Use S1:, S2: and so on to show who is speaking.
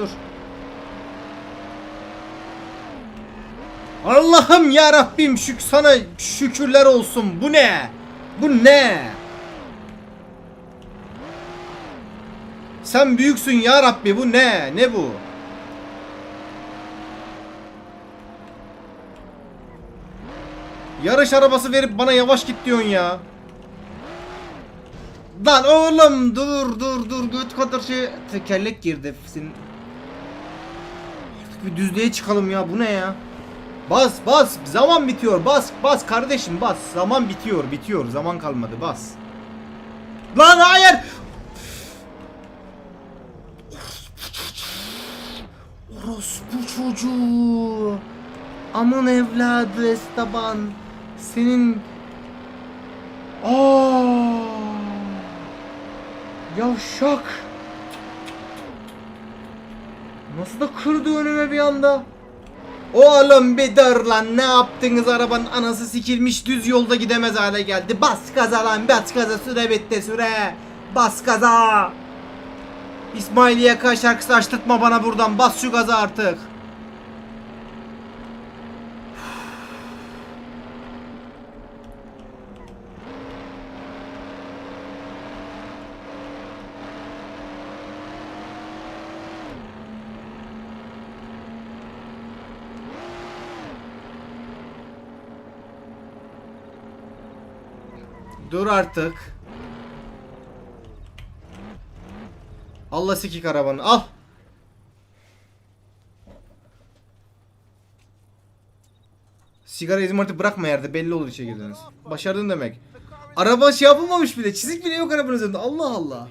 S1: dur. Allah'ım ya Rabbim şük sana şükürler olsun. Bu ne? Bu ne? Sen büyüksün ya Rabbi. Bu ne? Ne bu? Yarış arabası verip bana yavaş git diyorsun ya. Lan oğlum dur dur dur göt kadar şey tekerlek girdi senin. Bir düzlüğe çıkalım ya bu ne ya? Bas bas zaman bitiyor bas bas kardeşim bas zaman bitiyor bitiyor zaman kalmadı bas. Lan hayır. Orospu çocuğu. Aman evladı Esteban. Senin Aa! Yavşak. Nasıl da kırdı önüme bir anda. Oğlum bir dur lan ne yaptınız arabanın anası sikilmiş düz yolda gidemez hale geldi. Bas gaza lan bas gaza süre bitti süre. Bas gaza. İsmail Yaka şarkısı açtırtma bana buradan bas şu gaza artık. Dur artık. Allah sikik arabanı al. Sigara izmariti bırakma yerde belli olur içe girdiniz. Başardın demek. Araba şey yapılmamış bile çizik bile yok arabanın üzerinde Allah Allah.